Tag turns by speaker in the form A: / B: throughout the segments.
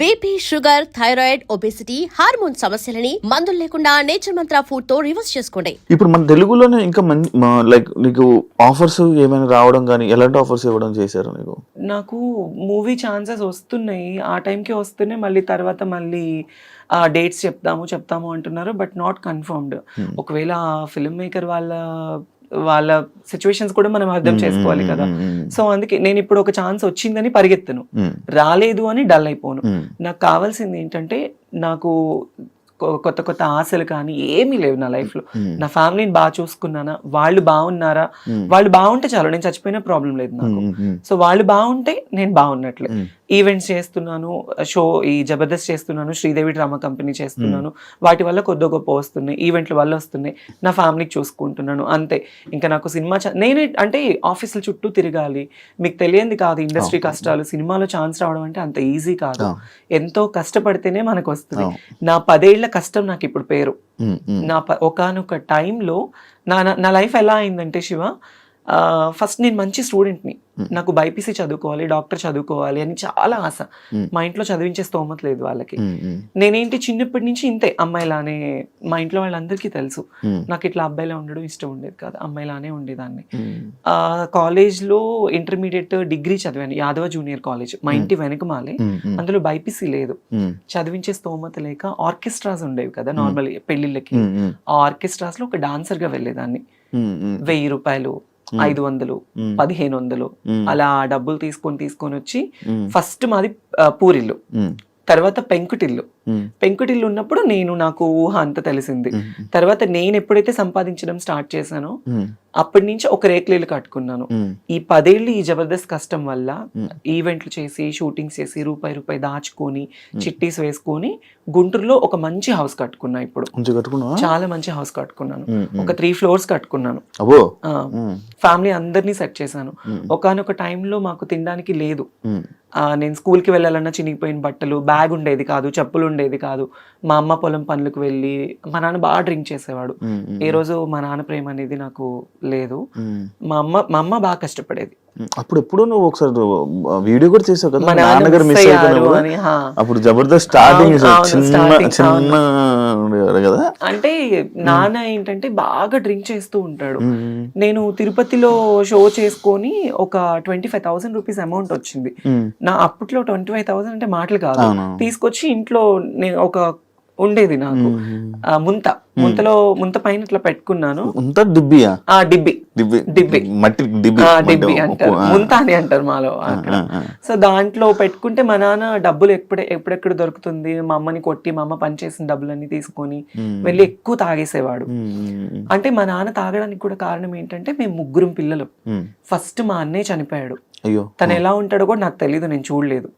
A: BP sugar thyroid obesity hormone సమస్యలని మందులు లేకుండా నేచర్ మంత్ర ఫుడ్తో రివర్స్ చేసుకోండి.
B: ఇప్పుడు మన తెలుగులోనే ఇంకా లైక్ నీకు ఆఫర్స్ ఏమైనా రావడం కానీ ఎలాంటి ఆఫర్స్ ఇవ్వడం చేశారు నీకు?
C: నాకు మూవీ ఛాన్సెస్ వస్తున్నాయి. ఆ టైంకి వస్తున్నాయి. మళ్ళీ తర్వాత మళ్ళీ ఆ డేట్స్ చెప్తాము చెప్తాము అంటున్నారు బట్ నాట్ కన్ఫర్మ్డ్. ఒకవేళ ఫిల్మ్ మేకర్ వాళ్ళ వాళ్ళ సిచ్యువేషన్స్ కూడా మనం అర్థం చేసుకోవాలి కదా. సో అందుకే నేను ఇప్పుడు ఒక ఛాన్స్ వచ్చిందని పరిగెత్తను. రాలేదు అని డల్ అయిపోను. నాకు కావాల్సింది ఏంటంటే నాకు కొత్త కొత్త ఆశలు కానీ ఏమీ లేవు నా లైఫ్లో. నా ఫ్యామిలీని బాగా చూసుకున్నానా? వాళ్ళు బాగున్నారా? వాళ్ళు బాగుంటే చాలు నేను చచ్చిపోయినా ప్రాబ్లం లేదు నాకు. సో వాళ్ళు బాగుంటే నేను బాగున్నట్లే. ఈవెంట్స్ చేస్తున్నాను షో ఈ జబర్దస్త్ చేస్తున్నాను శ్రీదేవి డ్రామా కంపెనీ చేస్తున్నాను. వాటి వల్ల కొద్ది గొప్ప వస్తున్నాయి ఈవెంట్ల వల్ల వస్తున్నాయి. నా ఫ్యామిలీకి చూసుకుంటున్నాను అంతే. ఇంకా నాకు సినిమా నేనే అంటే ఆఫీసుల చుట్టూ తిరగాలి. మీకు తెలియంది కాదు ఇండస్ట్రీ. కష్టాలు. సినిమాలో ఛాన్స్ రావడం అంటే అంత ఈజీ కాదు. ఎంతో కష్టపడితేనే మనకు వస్తుంది. నా పదేళ్ళ కష్టం నాకు ఇప్పుడు పేరు. నా ఒకనొక టైంలో నా నా- నా లైఫ్ ఎలా అయిందంటే శివ ఫస్ట్ నేను మంచి స్టూడెంట్ని
B: Hmm.
C: నాకు బైపీసీ చదువుకోవాలి డాక్టర్ చదువుకోవాలి అని చాలా ఆశ.
B: Hmm.
C: మా ఇంట్లో చదివించే స్తోమత లేదు వాళ్ళకి. నేనేంటి చిన్నప్పటి నుంచి ఇంతే అమ్మాయిలానే మా ఇంట్లో వాళ్ళందరికీ తెలుసు. నాకు ఇట్లా అబ్బాయిలా ఉండడం ఇష్టం ఉండేది కాదు అమ్మాయిలానే ఉండేదాన్ని. ఆ, కాలేజ్లో ఇంటర్మీడియట్ డిగ్రీ చదివాను యాదవ జూనియర్ కాలేజ్ మా ఇంటి వెనకమాలే అందులో బైపీసీ లేదు. చదివించే స్తోమత లేక ఆర్కెస్ట్రాస్ ఉండేవి కదా నార్మల్ పెళ్ళిళ్ళకి ఆ ఆర్కెస్ట్రాస్లో ఒక డాన్సర్గా వెళ్ళేదాన్ని. వెయ్యి రూపాయలు ఐదు వందలు పదిహేను వందలు. అలా డబ్బులు తీసుకొని తీసుకొని వచ్చి ఫస్ట్ మాది పూరిల్లు. తర్వాత పెంకుటిల్లు. పెంకుటిల్లు ఉన్నప్పుడు నేను నాకు ఊహ అంత తెలిసింది. తర్వాత నేను ఎప్పుడైతే సంపాదించడం స్టార్ట్ చేశానో అప్పటి నుంచి ఒక రేకులీలు కట్టుకున్నాను. ఈ పదేళ్ళు ఈ జబర్దస్త్ కష్టం వల్ల. ఈవెంట్లు చేసి షూటింగ్స్ చేసి రూపాయి రూపాయి దాచుకొని చిట్టీస్ వేసుకొని గుంటూరులో ఒక మంచి హౌస్ కట్టుకున్నా ఇప్పుడు. చాలా మంచి హౌస్ కట్టుకున్నాను. ఒక త్రీ ఫ్లోర్స్ కట్టుకున్నాను. ఫ్యామిలీ అందరినీ సెట్ చేశాను. ఒకనొక టైంలో మాకు తినడానికి లేదు. నేను స్కూల్కి వెళ్ళాలన్నా చినిగిపోయిన బట్టలు బ్యాగ్ ఉండేది కాదు చెప్పులు ఉండేది కాదు. మా అమ్మ పొలం పనులకు వెళ్ళి మా నాన్న బాగా డ్రింక్ చేసేవాడు. ఏ రోజు మా నాన్న ప్రేమ అనేది నాకు లేదు. మా అమ్మ మా అమ్మ బాగా కష్టపడేది.
B: అప్పుడు ఎప్పుడు నువ్వు ఒకసారి వీడియో కూడా చేసావు కదా నాన్నగారు
C: మిస్ హా.
B: అప్పుడు జబర్దస్త్ స్టార్టింగ్ చిన్న చిన్న కదా.
C: అంటే నాన్న ఏంటంటే బాగా డ్రింక్ చేస్తూ ఉంటాడు.
B: ఉమ్,
C: నేను తిరుపతిలో షో చేసుకొని ఒక twenty five thousand rupees amount వచ్చింది.
B: ఉమ్,
C: నా అప్పట్లో ట్వంటీ ఫైవ్ థౌసండ్ అంటే మాటలు కాదు. తీసుకొచ్చి ఇంట్లో నేను ఒక ఉండేది నాకు. ముంత. ముంతలో ముంత పైన ఇట్లా పెట్టుకున్నాను. ఆ డిబ్బి
B: డిబ్బి
C: డిబ్బి.
B: మట్టి డిబ్బి
C: డిబ్బి అంటారు. ముంత అని అంటారు మాలో అక్కడ. సో దాంట్లో పెట్టుకుంటే మా నాన్న డబ్బులు ఎప్పుడే ఎప్పుడెక్కడ దొరుకుతుంది? మా అమ్మని కొట్టి మా అమ్మ పనిచేసిన డబ్బులన్నీ తీసుకొని వెళ్ళి ఎక్కువ తాగేసేవాడు. అంటే మా నాన్న తాగడానికి కూడా కారణం ఏంటంటే మేము ముగ్గురం పిల్లలు. ఫస్ట్ మా అన్నయ్య చనిపోయాడు.
B: అయ్యో.
C: తను ఎలా ఉంటాడో కూడా నాకు తెలియదు నేను చూడలేదు.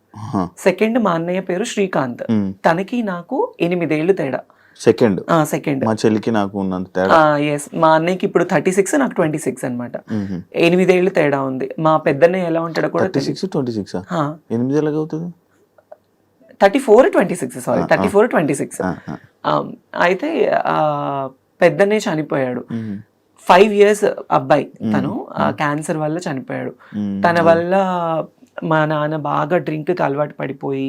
C: సెకండ్ మా అన్నయ్య పేరు శ్రీకాంత్. తనకి నాకు ఎనిమిదేళ్ళు తేడా.
B: సెకండ్?
C: సెకండ్.
B: మా చెల్లికి నాకు ఉన్నంత తేడా?
C: ఎస్ మా అన్నయ్యకి ఇప్పుడు థర్టీ సిక్స్ నాకు ట్వంటీ సిక్స్ అనమాట. ఎనిమిదేళ్ళు తేడా ఉంది. మా పెద్దన్నయ్య ఎలా ఉంటాడో కూడా
B: థర్టీ సిక్స్ ట్వంటీ సిక్స్
C: ఆ,
B: ఎనిమిది ఎలాగ అవుతుంది?
C: Thirty four twenty six sorry thirty four twenty six. అయితే పెద్దనే చనిపోయాడు. ఫైవ్ ఇయర్స్ అబ్బాయి. తను క్యాన్సర్ వల్ల చనిపోయాడు. తన వల్ల మా నాన్న బాగా డ్రింక్కి అలవాటు పడిపోయి.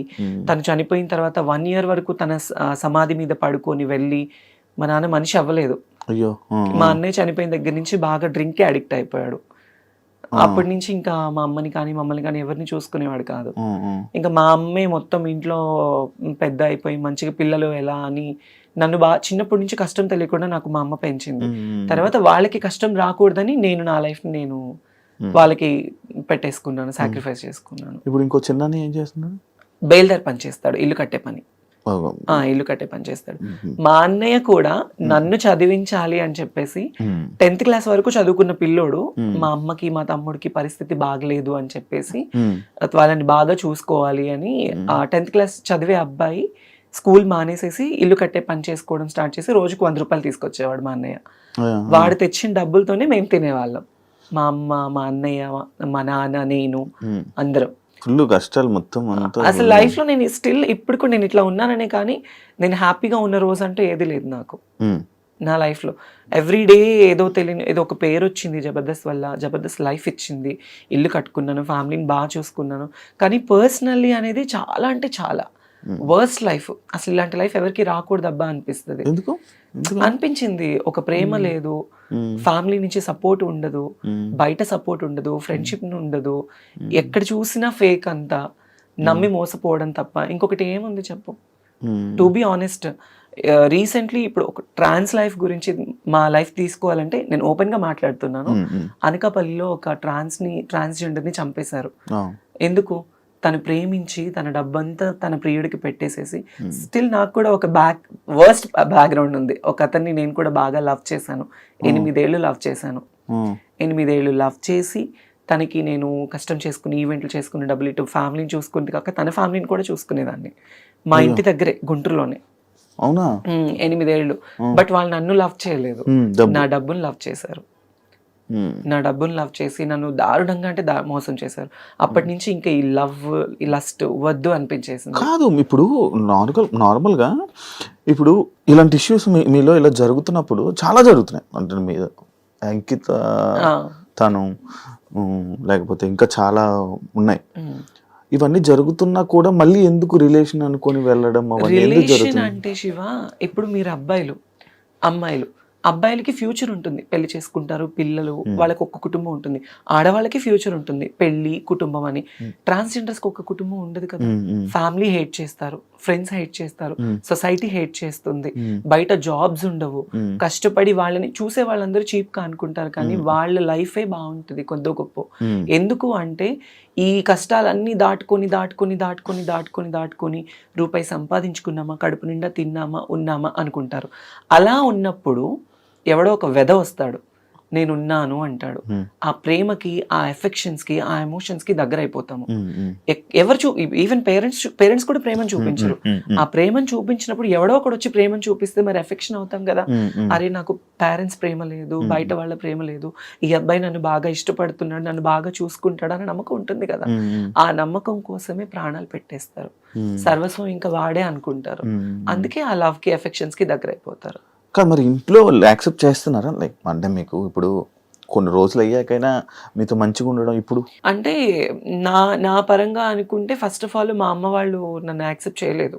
C: తను చనిపోయిన తర్వాత వన్ ఇయర్ వరకు తన సమాధి మీద పడుకొని వెళ్ళి మా నాన్న మనిషి అవ్వలేదు
B: అయ్యో
C: మా. అన్నయ్య చనిపోయిన దగ్గర నుంచి బాగా డ్రింక్ అడిక్ట్ అయిపోయాడు. అప్పటి నుంచి ఇంకా మా అమ్మని కానీ మమ్మల్ని కానీ ఎవరిని చూసుకునేవాడు కాదు. ఇంకా మా అమ్మే మొత్తం ఇంట్లో పెద్ద అయిపోయి మంచిగా పిల్లలు ఎలా అని నన్ను బాగా చిన్నప్పటి నుంచి కష్టం తెలియకుండా నాకు మా అమ్మ పెంచింది. తర్వాత వాళ్ళకి కష్టం రాకూడదని నేను నా లైఫ్ నేను. వాళ్ళకి పెట్టేసుకున్నాను సాక్రిఫైస్ చేసుకున్నాను
B: ఇప్పుడు ఇంకో చిన్న ఏం చేస్తున్నాడు
C: బేల్దార్ పని చేస్తాడు ఇల్లు కట్టే పని ఇల్లు కట్టే పని చేస్తాడు. మా అన్నయ్య కూడా నన్ను చదివించాలి అని చెప్పేసి. టెన్త్ క్లాస్ వరకు చదువుకున్న పిల్లోడు. మా అమ్మకి మా తమ్ముడికి పరిస్థితి బాగలేదు అని చెప్పేసి. వాళ్ళని బాగా చూసుకోవాలి అని టెన్త్ క్లాస్ చదివే అబ్బాయి స్కూల్ మానేసేసి ఇల్లు కట్టే పని చేసుకోవడం స్టార్ట్ చేసి రోజుకు వంద రూపాయలు తీసుకొచ్చేవాడు మా అన్నయ్య. వాడు తెచ్చిన డబ్బులతోనే మేము తినేవాళ్ళం. మా అమ్మ మా అన్నయ్య మా నాన్న నేను. అందరం.
B: ఫుల్ కష్టాలు మొత్తం
C: అసలు లైఫ్లో నేను స్టిల్ ఇప్పుడు కూడా నేను ఇట్లా ఉన్నాననే కానీ నేను హ్యాపీగా ఉన్న రోజు అంటూ ఏది లేదు నాకు. నా లైఫ్లో. ఎవ్రీ డే ఏదో తెలియని ఏదో ఒక పేరు వచ్చింది జబర్దస్త్ వల్ల జబర్దస్త్ లైఫ్ ఇచ్చింది. ఇల్లు కట్టుకున్నాను ఫ్యామిలీని బాగా చూసుకున్నాను. కానీ పర్సనల్లీ అనేది చాలా అంటే చాలా. వర్స్ట్ లైఫ్ అసలు ఇలాంటి లైఫ్ ఎవరికి రాకూడదు అబ్బా అనిపిస్తుంది.
B: ఎందుకు?
C: అనిపించింది. ఒక ప్రేమ లేదు. ఫ్యామిలీ నుంచి సపోర్ట్ ఉండదు. బయట సపోర్ట్ ఉండదు. ఫ్రెండ్షిప్ ఉండదు. ఎక్కడ చూసినా ఫేక్ అంతా. నమ్మి మోసపోవడం తప్ప. ఇంకొకటి ఏముంది చెప్పు? టు బి ఆనెస్ట్ రీసెంట్లీ ఇప్పుడు ఒక ట్రాన్స్ లైఫ్ గురించి మా లైఫ్ తీసుకోవాలంటే నేను ఓపెన్గా మాట్లాడుతున్నాను అనకాపల్లిలో ఒక ట్రాన్స్ని ట్రాన్స్జెండర్ని చంపేశారు ఎందుకు? తను ప్రేమించి తన డబ్బంతా తన ప్రియుడికి పెట్టేసేసి స్టిల్ నాకు కూడా ఒక బ్యాక్ వర్స్ట్ బ్యాక్గ్రౌండ్ ఉంది. ఒక అతన్ని నేను కూడా బాగా లవ్ చేశాను. ఎనిమిదేళ్ళు లవ్ చేశాను. ఎనిమిదేళ్ళు లవ్ చేసి తనకి నేను కష్టం చేసుకుని ఈవెంట్లు చేసుకుని డబ్బులు ఇటు ఫ్యామిలీని చూసుకుంది కాక తన ఫ్యామిలీని కూడా చూసుకునేదాన్ని. మా ఇంటి దగ్గరే గుంటూరులోనే.
B: అవునా?
C: ఎనిమిదేళ్ళు. బట్ వాళ్ళు నన్ను లవ్ చేయలేదు. నా డబ్బును లవ్ చేశారు. నా డబ్బును లవ్ చేసి నన్ను దారుణంగా అంటే మోసం చేశారు. అప్పటి నుంచి ఇంకా ఈ లవ్ ఈ లస్ట్ వద్దు అనిపించేసింది.
B: కాదు ఇప్పుడు నార్మల్ నార్మల్గా ఇప్పుడు ఇలాంటి ఇష్యూస్ మీలో ఇలా జరుగుతున్నప్పుడు చాలా జరుగుతున్నాయి. అంటే మీద అంకిత తను లేకపోతే ఇంకా చాలా ఉన్నాయి.
C: ఉమ్.
B: ఇవన్నీ జరుగుతున్నా కూడా మళ్ళీ ఎందుకు రిలేషన్ అనుకొని వెళ్ళడం
C: రిలేషన్ అంటే శివ ఇప్పుడు మీరు అబ్బాయిలు అమ్మాయిలు అబ్బాయిలకి ఫ్యూచర్ ఉంటుంది. పెళ్ళి చేసుకుంటారు పిల్లలు వాళ్ళకి ఒక్క కుటుంబం ఉంటుంది. ఆడవాళ్ళకి ఫ్యూచర్ ఉంటుంది. పెళ్ళి కుటుంబం అని. ట్రాన్స్జెండర్స్కి ఒక్క కుటుంబం ఉండదు కదా. ఫ్యామిలీ హేట్ చేస్తారు. ఫ్రెండ్స్ హేట్ చేస్తారు. సొసైటీ హేట్ చేస్తుంది. బయట జాబ్స్ ఉండవు. కష్టపడి వాళ్ళని చూసే వాళ్ళందరూ చీప్గా అనుకుంటారు కానీ వాళ్ళ లైఫే బాగుంటుంది కొద్దో గొప్ప. ఎందుకు అంటే ఈ కష్టాలన్నీ దాటుకొని దాటుకొని దాటుకొని దాటుకొని దాటుకొని రూపాయి సంపాదించుకున్నామా కడుపు నిండా తిన్నామా ఉన్నామా అనుకుంటారు. అలా ఉన్నప్పుడు ఎవడో ఒక వెధ వస్తాడు. నేనున్నాను అంటాడు. ఆ ప్రేమకి ఆ ఎఫెక్షన్స్కి ఆ ఎమోషన్స్కి దగ్గర అయిపోతాము ఎవరు చూ ఈవెన్ పేరెంట్స్ పేరెంట్స్ కూడా ప్రేమను చూపించరు. ఆ ప్రేమను చూపించినప్పుడు ఎవడో ఒకడు వచ్చి ప్రేమను చూపిస్తే మరి ఎఫెక్షన్ అవుతాం కదా. అరే నాకు పేరెంట్స్ ప్రేమ లేదు బయట వాళ్ళ ప్రేమ లేదు. ఈ అబ్బాయి నన్ను బాగా ఇష్టపడుతున్నాడు నన్ను బాగా చూసుకుంటాడు అనే నమ్మకం ఉంటుంది కదా. ఆ నమ్మకం కోసమే ప్రాణాలు పెట్టేస్తారు. సర్వస్వం ఇంకా వాడే అనుకుంటారు. అందుకే ఆ లవ్కి ఎఫెక్షన్స్కి దగ్గర అయిపోతారు
B: కానీ మరి ఇంట్లో వాళ్ళు యాక్సెప్ట్ చేస్తున్నారా? లైక్ అంటే మీకు ఇప్పుడు కొన్ని రోజులు అయ్యాకైనా మీతో మంచిగా ఉండడం ఇప్పుడు?
C: అంటే నా నా పరంగా అనుకుంటే ఫస్ట్ ఆఫ్ ఆల్ మా అమ్మ వాళ్ళు నన్ను యాక్సెప్ట్ చేయలేదు.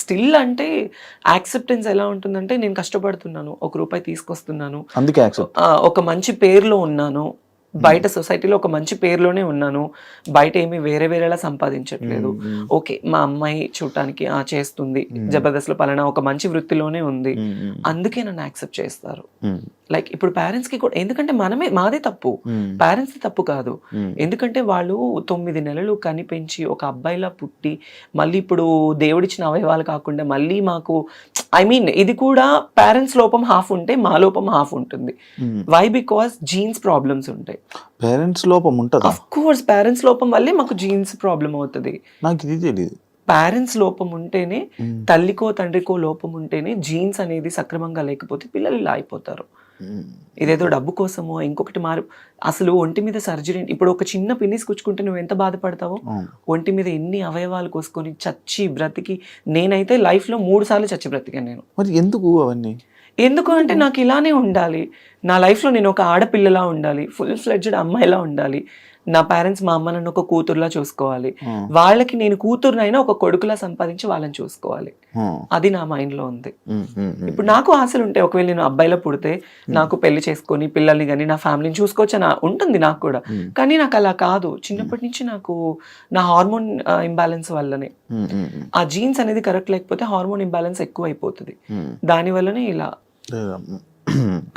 B: స్టిల్?
C: అంటే యాక్సెప్టెన్స్ ఎలా ఉంటుందంటే నేను కష్టపడుతున్నాను ఒక రూపాయి తీసుకొస్తున్నాను
B: అందుకే
C: ఒక మంచి పేరులో ఉన్నాను బయట సొసైటీలో ఒక మంచి పేరులోనే ఉన్నాను. బయట ఏమి వేరే వేరేలా సంపాదించట్లేదు. ఓకే మా అమ్మాయి చూడటానికి ఆ చేస్తుంది. జబర్దస్త్లో పలానా ఒక మంచి వృత్తిలోనే ఉంది. అందుకే నన్ను యాక్సెప్ట్ చేస్తారు. లైక్ ఇప్పుడు పేరెంట్స్కి కూడా ఎందుకంటే మనమే మాదే తప్పు. పేరెంట్స్ తప్పు కాదు. ఎందుకంటే వాళ్ళు తొమ్మిది నెలలు కనిపెంచి ఒక అబ్బాయిలా పుట్టి మళ్ళీ ఇప్పుడు దేవుడిచ్చిన అవయవాలు కాకుండా మళ్ళీ మాకు ఐ మీన్ ఇది కూడా పేరెంట్స్ లోపం హాఫ్ ఉంటే మా లోపం హాఫ్ ఉంటుంది. వై బికాస్ జీన్స్ ప్రాబ్లమ్స్ ఉంటాయి.
B: పేరెంట్స్ లోపం ఉంటుందా?
C: అఫ్ కోర్స్ పేరెంట్స్ లోపం వల్లే మాకు జీన్స్ ప్రాబ్లం అవుతుంది.
B: నాకు ఇది తెలియదు
C: పేరెంట్స్ లోపం ఉంటేనే తల్లికో తండ్రికో లోపం ఉంటేనే జీన్స్ అనేది సక్రమంగా లేకపోతే పిల్లలు ఇలా అయిపోతారు. ఇదేదో డబ్బు కోసమో ఇంకొకటి మారు. అసలు ఒంటి మీద సర్జరీ ఇప్పుడు ఒక చిన్న పిన్నిస్ కుచ్చుకుంటే నువ్వు ఎంత బాధపడతావో. ఒంటి మీద ఎన్ని అవయవాలు కోసుకొని చచ్చి బ్రతికి నేనైతే life లో మూడు సార్లు చచ్చి బ్రతికాను నేను.
B: మరి ఎందుకు అవన్నీ?
C: ఎందుకు అంటే నాకు ఇలానే ఉండాలి. నా లైఫ్లో నేను ఒక ఆడపిల్లలా ఉండాలి. ఫుల్ ఫ్లెడ్జ్డ్ అమ్మాయిలా ఉండాలి. నా పేరెంట్స్ మా అమ్మ నన్ను ఒక కూతురులా చూసుకోవాలి
B: Hmm.
C: వాళ్ళకి నేను కూతురునైనా ఒక కొడుకులా సంపాదించి వాళ్ళని చూసుకోవాలి
B: Hmm.
C: అది నా mind లో ఉంది
B: Hmm.
C: ఇప్పుడు నాకు ఆశలు ఉంటాయి ఒకవేళ నేను అబ్బాయిలో పుడితే నాకు పెళ్ళి చేసుకొని పిల్లల్ని కానీ నా ఫ్యామిలీని చూసుకోవచ్చు ఉంటుంది నాకు కూడా కానీ నాకు అలా కాదు చిన్నప్పటి నుంచి నాకు నా హార్మోన్ ఇంబ్యాలెన్స్ వల్లనే. ఆ జీన్స్ అనేది కరెక్ట్ లేకపోతే హార్మోన్ ఇంబ్యాలెన్స్ ఎక్కువ అయిపోతుంది. దాని వల్లనే ఇలా?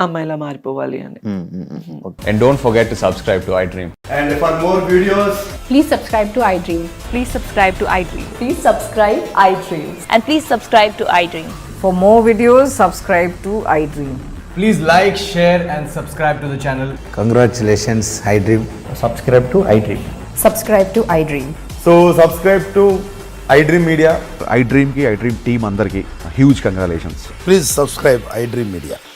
C: అమ్మాయిలా మారిపోవాలి అని
B: Hmm, hmm, hmm. Okay.
D: And don't forget to subscribe to iDream.
E: And for more videos,
F: Please subscribe to iDream.
G: Please subscribe to iDream.
F: Please subscribe iDream.
G: And please subscribe to iDream.
H: For more videos, subscribe to iDream.
E: please like, share, and subscribe to the channel.
I: Congratulations, iDream. Subscribe to iDream.
F: Subscribe to iDream.
E: So, subscribe to iDream Media.
J: ఐ డ్రీమ్కి I dream team అందరికీ huge congratulations
I: Please subscribe iDream